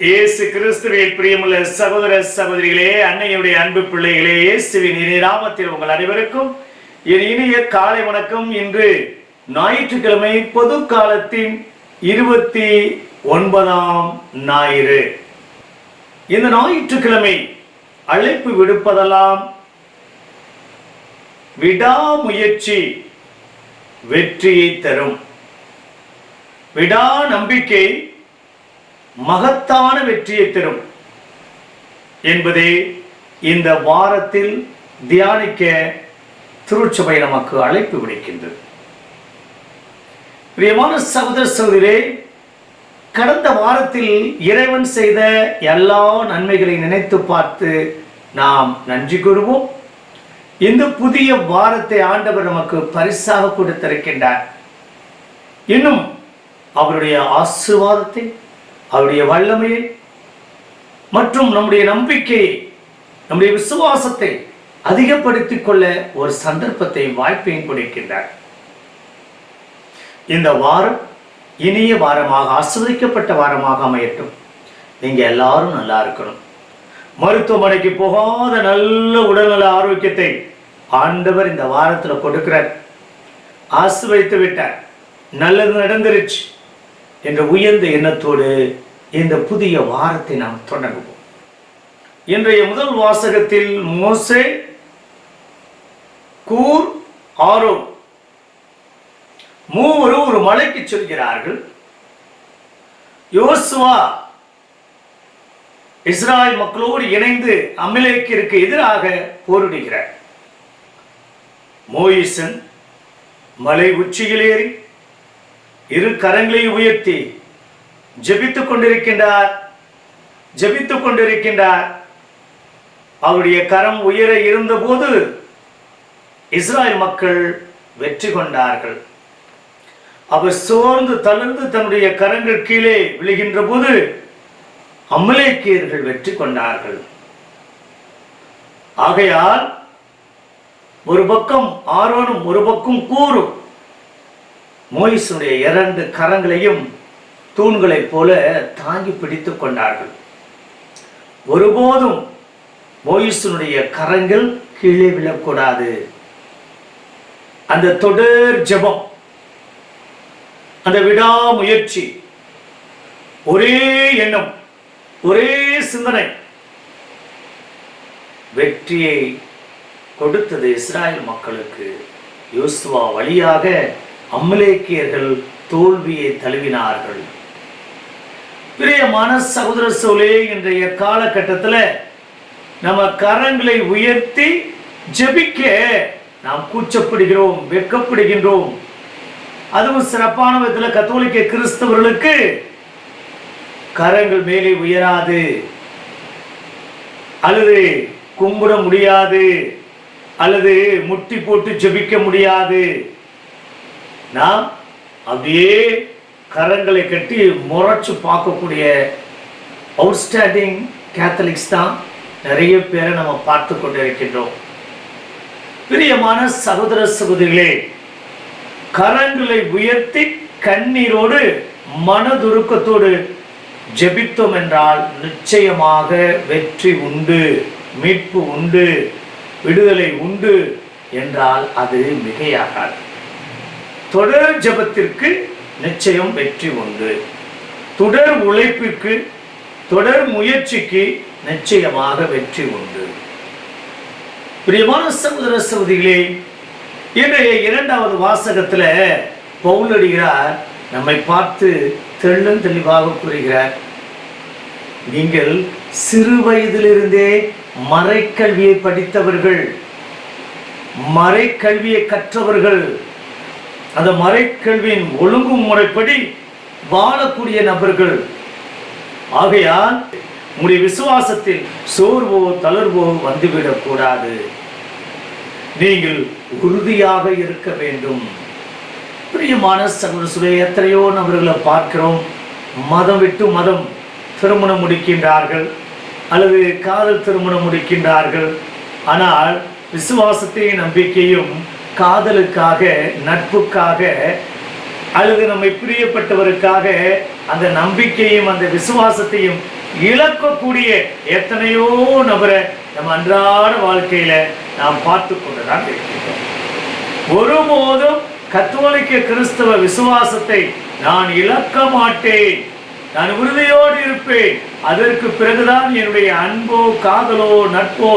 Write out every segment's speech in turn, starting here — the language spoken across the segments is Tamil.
இயேசு கிறிஸ்துவில் பிரியமுள்ள சகோதர சகோதரிகளே அன்னையுடைய அன்பு பிள்ளைகளே இயேசுவின் இனி நாமத்தில் உங்கள் அனைவருக்கும் என் இனிய காலை வணக்கம். இன்று ஞாயிற்றுக்கிழமை பொது காலத்தின் இருபத்தி ஒன்பதாம் ஞாயிறு. இந்த ஞாயிற்றுக்கிழமை அழைப்பு விடுப்பதெல்லாம் விடாமுயற்சி வெற்றியை தரும். விடா நம்பிக்கை மகத்தான வெற்றியை தரும் என்பதே இந்த வாரத்தில் தியானிக்க திருச்சபை நமக்கு அழைப்பு விடுக்கின்றது. பிரியமான சகோதர சகோதரே கடந்த வாரத்தில் இறைவன் செய்த எல்லா நன்மைகளை நினைத்து பார்த்து நாம் நன்றி கூறுவோம். இந்த புதிய வாரத்தை ஆண்டவர் நமக்கு பரிசாக கொடுத்திருக்கின்றார். இன்னும் அவருடைய ஆசீர்வாதத்தை அவருடைய வல்லமையை மற்றும் நம்முடைய நம்பிக்கையை நம்முடைய விசுவாசத்தை அதிகப்படுத்திக் கொள்ள ஒரு சந்தர்ப்பத்தை வாய்ப்பையும் கொடுக்கின்றார். இந்த வாரம் இனிய வாரமாக ஆஸ்வதிக்கப்பட்ட வாரமாக அமையட்டும். நீங்க எல்லாரும் நல்லா இருக்கணும். மருத்துவமனைக்கு போகாத நல்ல உடல்நல ஆரோக்கியத்தை ஆண்டவர் இந்த வாரத்தில் கொடுக்கிறார். ஆசிர்வதித்து விட்டார். நல்லது நடந்துருச்சு. என்ற உயர்ந்த எண்ணத்தோடு இந்த புதிய வாரத்தை நாம் தொடங்குவோம். இன்றைய முதல் வாசகத்தில் மோசே கூர் ஆரோ மூவரும் ஒரு மலைக்கு செல்கிறார்கள். யோசுவா இஸ்ராயல் மக்களோடு இணைந்து அமிலேக்கிற்கு எதிராக போரிடுகிறார். மோயிசன் மலை உச்சியில் ஏறி இரு கரங்களை உயர்த்தி ஜபித்துக் கொண்டிருக்கின்றார் ஜபித்துக் கொண்டிருக்கின்றார். அவருடைய கரம் உயர இருந்தபோது இஸ்ராயல் மக்கள் வெற்றி கொண்டார்கள். அவர் சோர்ந்து தளர்ந்து தன்னுடைய கரங்கள் கீழே விழுகின்ற போது அமலேக்கியர்கள் வெற்றி கொண்டார்கள். ஆகையால் ஒரு பக்கம் ஆர்வனும் ஒரு பக்கம் கூறும் மோயிசுடைய இரண்டு கரங்களையும் தூண்களைப் போல தாங்கி பிடித்துக் கொண்டார்கள். ஒருபோதும் மோயிசனுடைய கரங்கள் கீழே விழக்கூடாது. அந்த தொடர் ஜெபம் அந்த விடாமுயற்சி ஒரே எண்ணம் ஒரே சிந்தனை வெற்றியை கொடுத்தது இஸ்ராயல் மக்களுக்கு. யோசுவா வழியாக அமலேக்கியர்கள் தோல்வியை தழுவினார்கள். பிரியமான சகோதர சோலே இன்றைய காலகட்டத்தில் நம்ம கரங்களை உயர்த்தி ஜெபிக்க நாம் கூச்சப்படுகிறோம் வெட்கப்படுகின்றோம். அதுவும் சிறப்பான விதத்தில் கத்தோலிக்க கிறிஸ்தவர்களுக்கு கரங்கள் மேலே உயராது. அல்லது கும்பிட முடியாது. அல்லது முட்டி போட்டு ஜெபிக்க முடியாது. நாம் அப்படியே கரங்களை கட்டி முறைச்சு பார்க்கக்கூடிய அவுட்ஸ்டாண்டிங் கேத்தலிக்ஸ் தான் நிறைய பேரை நம்ம பார்த்து கொண்டிருக்கின்றோம். பிரியமான சகோதர சகோதரிகளே கரங்களை உயர்த்தி கண்ணீரோடு மனதுருக்கத்தோடு ஜெபித்தோம் என்றால் நிச்சயமாக வெற்றி உண்டு மீட்பு உண்டு விடுதலை உண்டு என்றால் அது மிகையாகாது. தொடர் ஜெபத்திற்கு நிச்சயம் வெற்றி உண்டு. தொடர் உழைப்பிற்கு தொடர் முயற்சிக்கு நிச்சயமாக வெற்றி உண்டு. பிரியமான சகோதர சகோதரிகளே இன்றைய இரண்டாவது வாசகத்தில் பவுலடிகிறார் நம்மை பார்த்து தெள்ளம் தெளிவாக கூறுகிறார். நீங்கள் சிறு வயதிலிருந்தே மறைக்கல்வியை படித்தவர்கள் மறைக்கல்வியை கற்றவர்கள் அந்த மறைக்கல்வியின் ஒழுங்குமுறைப்படி வாழக்கூடிய நபர்கள். ஆகையால் உங்களுடைய விசுவாசத்தில் சோர்வோ தளர்வோ வந்துவிடக் கூடாது. நீங்கள் உறுதியாக இருக்க வேண்டும். பிரியமான சகோதரே எத்தனையோ நபர்களை பார்க்கிறோம். மதம் விட்டு மதம் திருமணம் முடிக்கின்றார்கள் அல்லது காதல் திருமணம் முடிக்கின்றார்கள். ஆனால் விசுவாசத்தையும் நம்பிக்கையும் காதலுக்காக நட்புக்காக அல்லது நம்மை பிரியப்பட்டவருக்காக அந்த நம்பிக்கையும் அந்த விசுவாசத்தையும் இழக்கக்கூடிய எத்தனையோ நபரை நம்ம அன்றாட வாழ்க்கையில நாம் பார்த்து கொண்டுதான் இருக்கின்றோம் ஒருபோதும் கத்தோலிக்க கிறிஸ்தவ விசுவாசத்தை நான் இழக்க மாட்டேன். நான் உறுதியோடு இருப்பேன். அதற்கு பிறகுதான் என்னுடைய அன்போ காதலோ நட்போ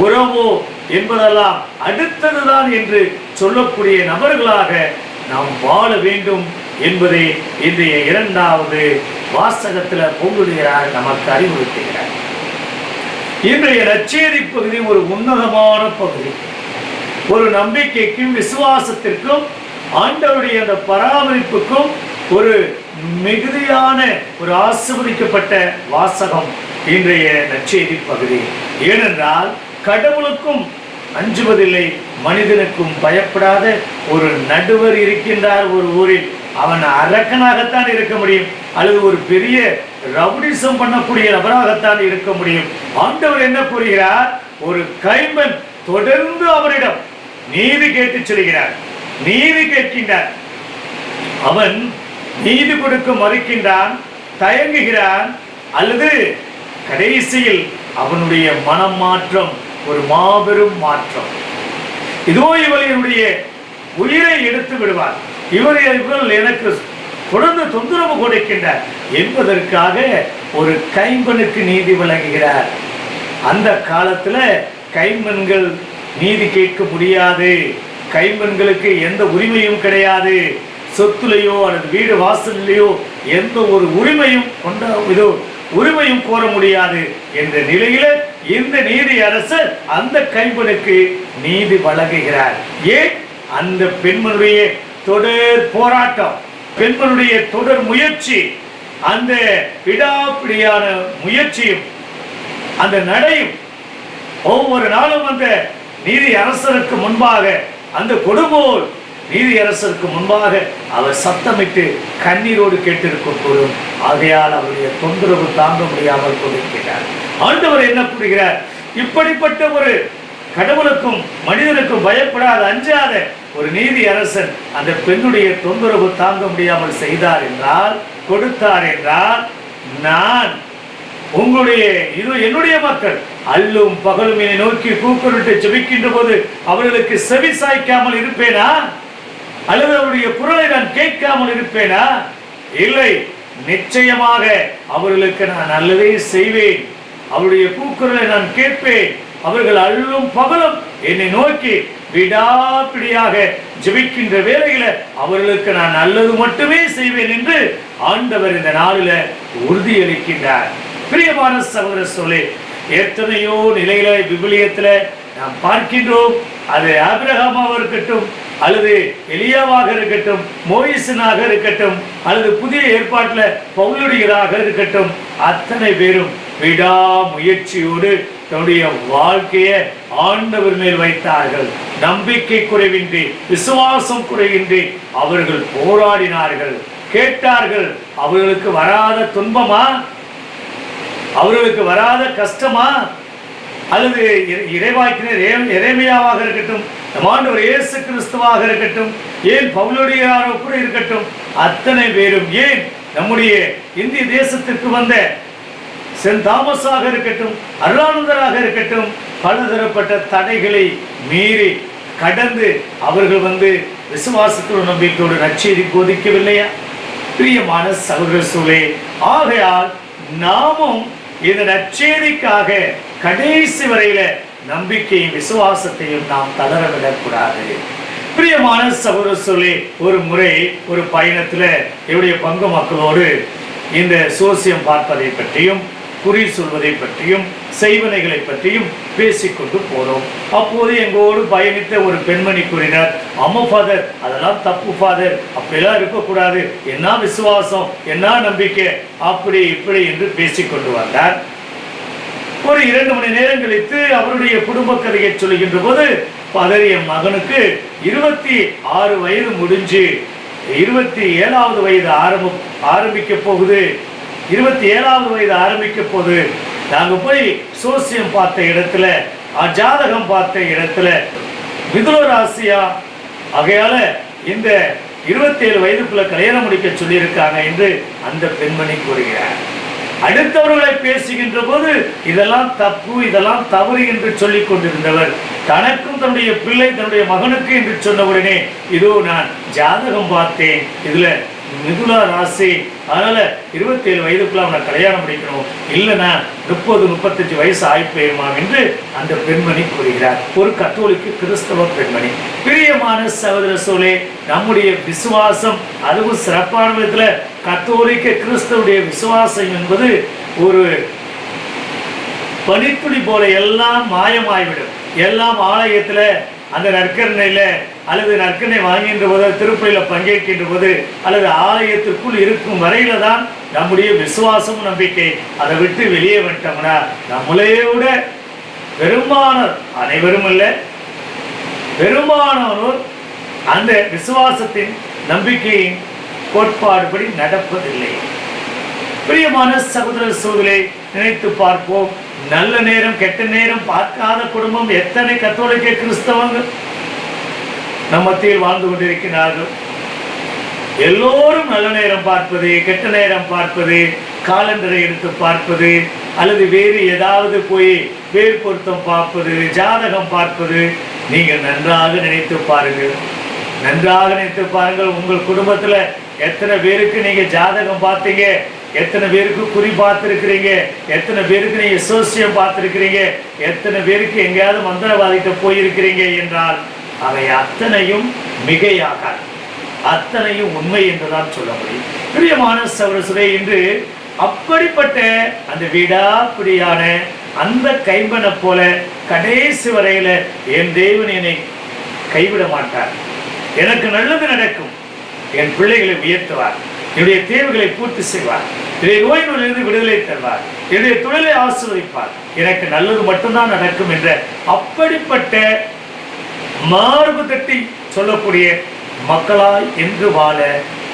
உறவோ என்பதெல்லாம் அடுத்ததுதான் என்று சொல்லக்கூடிய நபர்களாக நாம் வாழ வேண்டும் என்பதை இன்றைய இரண்டாவது வாசகத்துல பொங்குடுகிறார் நமக்கு அறிவுறுத்துகிறார். இன்றைய நச்சேரி பகுதி ஒரு உன்னதமான பகுதி. ஒரு நம்பிக்கைக்கும் விசுவாசத்திற்கும் ஆண்டவருடைய அந்த பராமரிப்புக்கும் ஒரு மிகுதியான ஒரு ஆசிர்வதிக்கப்பட்ட வாசகம் இன்றைய நற்செய்தி பகுதி. ஏனென்றால் கடவுளுக்கும் அஞ்சுவதில்லை மனிதனுக்கும் பயப்படாத ஒரு நடுவர் இருக்கின்றார் ஒரு ஊரில். அவன் அரக்கனாகத்தான் இருக்க முடியும். அல்லது ஒரு பெரிய ரவுடிசம் பண்ணக்கூடிய நபராகத்தான் இருக்க முடியும். ஆண்டவர் என்ன கூறுகிறார்? ஒரு கைம்பன் தொடர்ந்து அவரிடம் நீதி கேட்டு சொல்கிறார் நீதி கேட்கின்றார். அவன் நீதி கொடுக்க மறுக்கின்றான் தயங்குகிறான் அல்லது கடைசியில் அவனுடைய மனம் மாற்றம் ஒரு மாபெரும் மாற்றம். இதோ இவர்களுடைய உயிரை எடுத்து விடுவார் இவர் எனக்கு தொடர்ந்து தொந்தரவு கொடுக்கின்றார் என்பதற்காக ஒரு கைம்பனுக்கு நீதி வழங்குகிறார். அந்த காலத்துல கைம்பெண்கள் நீதி கேட்க முடியாது. கைம்பெண்களுக்கு எந்த உரிமையும் கிடையாது. சொத்துலையோ அல்லது வீடு வாசல்லையோ எந்த ஒரு உரிமையும் கொண்ட இதோ உரிமையும் கோர முடியாது என்ற நிலையில இந்த நீதி அரசர் அந்த கைம்பனுக்கு நீதி வழங்குகிறார். ஏன்? அந்த பெண்மனுடைய தொடர் போராட்டம் பெண்மனுடைய தொடர் முயற்சி அந்த விடாப்பிடியான முயற்சியும் அந்த நடையும் ஒவ்வொரு நாளும் அந்த நீதி அரசருக்கு முன்பாக அந்த கொடுங்கோல் நீதியரசருக்கு முன்பாக அவர் சத்தமிட்டு கண்ணீரோடு கேட்டிருக்கும் போதும் ஆகையால் அவருடைய தொந்தரவு தாங்க முடியாமல் கொண்டிருக்கிறார் ஆண்டவர் என்ன கூறுகிறார்? இப்படிப்பட்ட ஒரு கடவுளுக்கும் மனிதனுக்கும் பயப்படாத அஞ்சாத ஒரு நீதி அரசன் அந்த பெண்ணுடைய தொந்தரவு தாங்க முடியாமல் செய்தார் என்றால் கொடுத்தார் என்றால் நான் உங்களுடைய இது என்னுடைய மக்கள் அல்லும் பகலும் என்னை நோக்கி கூக்குருட்டு ஜெபிக்கின்ற போது அவர்களுக்கு செவி சாய்க்காமல் இருப்பேனா? அல்லது அவருடைய குரலை நான் கேட்காமல் இருப்பேனா? இல்லை நிச்சயமாக அவர்களுக்கு நான் நல்லதே செய்வேன். அவருடைய கூக்குரலை நான் கேட்பேன். அவர்கள் அல்லும் பகலும் என்னை நோக்கி விடாப்பிடியாக ஜெபிக்கின்ற வேலையில அவர்களுக்கு நான் நல்லது மட்டுமே செய்வேன் என்று ஆண்டவர் இந்த நாளில உறுதியளிக்கின்றார். பிரியமான சகோதர சொல்லி எத்தனையோ நிலையில விபிலியத்துல நாம் பார்க்கின்றோம். அது ஆபிரகாமாக இருக்கட்டும் அல்லது எலியாவாக இருக்கட்டும் மோயிசனாக இருக்கட்டும் அல்லது புதிய ஏற்பாட்டில் பவுலுடையராக இருக்கட்டும் அத்தனை பேரும் விடாமுயற்சியோடு தன்னுடைய வாழ்க்கையை ஆண்டவர் மேல் வைத்தார்கள். நம்பிக்கை குறைவின்றி விசுவாசம் குறைவின்றி அவர்கள் போராடினார்கள். கேட்டார்கள் அவர்களுக்கு வராத துன்பமா? அவர்களுக்கு வராத கஷ்டமா? அல்லது இறைவாக்கினர் இறைமையாவாக இருக்கட்டும் மாண்டவர் ஆண்டவர் இயேசு கிறிஸ்துவாக இருக்கட்டும் ஏன் பவுலுடையாரோ கூட இருக்கட்டும் அத்தனை பேரும் ஏன் நம்முடைய இந்திய தேசத்திற்கு வந்த சென் தாமஸாக இருக்கட்டும் அருளானந்தராக இருக்கட்டும் பலதரப்பட்ட தடைகளை மீறி கடந்து அவர்கள் வந்து விசுவாசத்தோடு நம்பிக்கையோடு நச்சேரி போதிக்கவில்லையா? பிரியமான சகோதர சூழே ஆகையால் நாமும் இந்த நற்செய்திக்காக கடைசி வரையில நம்பிக்கையும் விசுவாசத்தையும் நாம் தளரவிடக்கூடாது. பிரியமான சகோதர சொல்லி ஒரு முறை ஒரு பயணத்துல என்னுடைய பங்கு மக்களோடு இந்த சோசியம் பார்ப்பதை பற்றியும் குறி சொல்வதை பற்றியும் செய்வனைகளை பற்றியும் பேசிக்கொண்டு போனோம். அப்போது எங்களோடு பயணித்த ஒரு பெண்மணி கூறினார் அம்மா ஃபாதர் அதெல்லாம் தப்பு ஃபாதர் அப்படிலாம் இருக்கக்கூடாது. என்ன விசுவாசம்? என்ன நம்பிக்கை? அப்படி இப்படி என்று பேசிக்கொண்டு வந்தார். ஒரு இரண்டு மணி நேரம் கழித்து அவருடைய குடும்ப கதையை சொல்லுகின்ற போது பதறிய மகனுக்கு இருபத்தி ஆறு வயது முடிஞ்சு இருபத்தி ஏழாவது வயது ஆரம்ப ஆரம்பிக்க போகுது. இருபத்தி ஏழாவது வயது ஆரம்பிக்க போகுது. நாங்க போய் சோசியம் பார்த்த இடத்துல அஜாதகம் ஜாதகம் பார்த்த இடத்துல மிதுன ராசியா ஆகையால இந்த இருபத்தேழு வயதுக்குள்ள கல்யாணம் முடிக்க சொல்லியிருக்காங்க என்று அந்த பெண்மணி கூறுகிறார். அடுத்தவர்களை பேசுகின்ற போது இதெல்லாம் தப்பு இதெல்லாம் தவறு என்று சொல்லிக் கொண்டிருந்தவர். தனக்கும் தன்னுடைய பிள்ளை தன்னுடைய மகனுக்கு என்று சொன்ன உடனே இதோ நான் ஜாதகம் பார்த்தேன். இதுல மிதுலா ராசி. அதனால இருபத்தேழு வயதுக்குள்ள அவனை கல்யாணம் முடிக்கணும் இல்லைன்னா முப்பது முப்பத்தஞ்சு வயசு ஆயிப்போயிருமாம் என்று அந்த பெண்மணி கூறுகிறார். ஒரு கத்தோலிக்கு கிறிஸ்தவ பெண்மணி. பிரியமான சகோதர சோழே நம்முடைய விசுவாசம் அதுவும் சிறப்பான விதத்துல கத்தோலிக்க கிறிஸ்தவனுடைய விசுவாசம் என்பது ஒரு பனித்துளி போல எல்லாம் மாயமாய்விடும். எல்லாம் ஆலயத்துல அந்த நற்கரணையில் அல்லது நற்கரணை வாங்குகின்ற போது திருப்பலியில பங்கேற்கின்ற போது அல்லது ஆலயத்திற்குள் இருக்கும் வரையில தான் நம்முடைய விசுவாசம் நம்பிக்கை அதை விட்டு வெளியே வந்துட்டோம்னா நம்மளையே விட பெரும்பாலானோர் அனைவரும் இல்லை. பெரும்பாலானோர் அந்த விசுவாசத்தின் நம்பிக்கையின் கோட்பாடுபடி நடப்பதில்லை. பிரியமான சகோதர சோதரை நினைத்து பார்ப்போம். நல்ல நேரம் கெட்ட நேரம் பார்க்காத குடும்பம் எத்தனை கத்தோலிக்க கிறிஸ்தவங்கள் நம் மத்தியில் வாழ்ந்து கொண்டிருக்கிறார்கள். எல்லோரும் நல்ல நேரம் பார்ப்பது கெட்ட நேரம் பார்ப்பது காலண்டரை எடுத்து பார்ப்பது அல்லது வேறு ஏதாவது போய் வேறு பொருத்தம் பார்ப்பது ஜாதகம் பார்ப்பது நீங்கள் நன்றாக நினைத்து பாருங்கள். நன்றாக நினைத்து பாருங்கள் உங்கள் குடும்பத்துல எத்தனை பேருக்கு நீங்க ஜாதகம் பார்த்தீங்க? எத்தனை பேருக்கு குறி பார்த்துருக்கிறீங்க? எத்தனை பேருக்கு நீங்கள் சோசியம் பார்த்துருக்கிறீங்க? எத்தனை பேருக்கு எங்கேயாவது மந்திரவாதிகிட்ட போயிருக்கிறீங்க என்றால் அவை அத்தனையும் மிகையாக அத்தனையும் உண்மை என்றுதான் சொல்ல முடியும் பிரியமான சவரசுரை என்று அப்படிப்பட்ட அந்த விடாப்பிடியான அந்த கைம்பனை போல கடைசி வரையில என் தேவன் என்னை கைவிட மாட்டார். எனக்கு நல்லது நடக்கும். என் பிள்ளைகளை உயர்த்துவார். என்னுடைய தேவைகளை பூர்த்தி செய்வார். என்னுடைய நோய் விடுதலை தருவார். என்னுடைய தொழிலை ஆசிர்வதிப்பார். எனக்கு நல்லது மட்டும்தான் நடக்கும் என்ற அப்படிப்பட்ட மார்பு தட்டி சொல்லக்கூடிய மக்களாய் என்று வாழ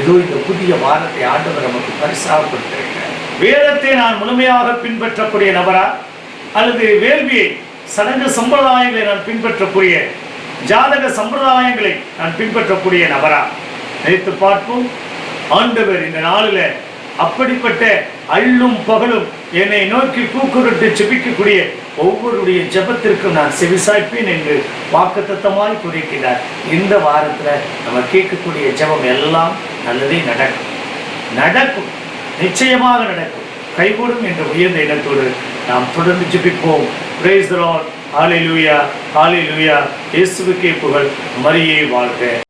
ஏதோ இந்த புதிய வாரத்தை ஆண்டவர் நமக்கு பரிசாக கொடுத்திருக்கிறார். வேதத்தை நான் முழுமையாக பின்பற்றக்கூடிய நபரா? அல்லது வேள்வியை சடங்கு சம்பிரதாயங்களை நான் பின்பற்றக்கூடிய ஜாதக சம்பிரதாயங்களை நான் பின்பற்றக்கூடிய நபரா? நினைத்து பார்ப்போம். ஆண்டவர் இந்த நாளில் அப்படிப்பட்ட அள்ளும் பகலும் என்னை நோக்கி கூக்குரட்டு செபிக்கக்கூடிய ஒவ்வொருடைய ஜெபத்திற்கும் நான் செவிசாய்ப்பேன் என்று வாக்குத்தத்தமாய் குறிக்கிறார் இந்த வாரத்துல நம்ம கேட்கக்கூடிய ஜெபம் எல்லாம் நல்லதே நடக்கும். நடக்கும். நிச்சயமாக நடக்கும். கைகூடும் என்ற உயர்ந்த இடத்தோடு நாம் தொடர்ந்து ஜபிப்போம். பிரேஸ் ஆலை லூயா ஆலை லூயா இயேசுவுக்கே புகழ். மரியே வாழ்க.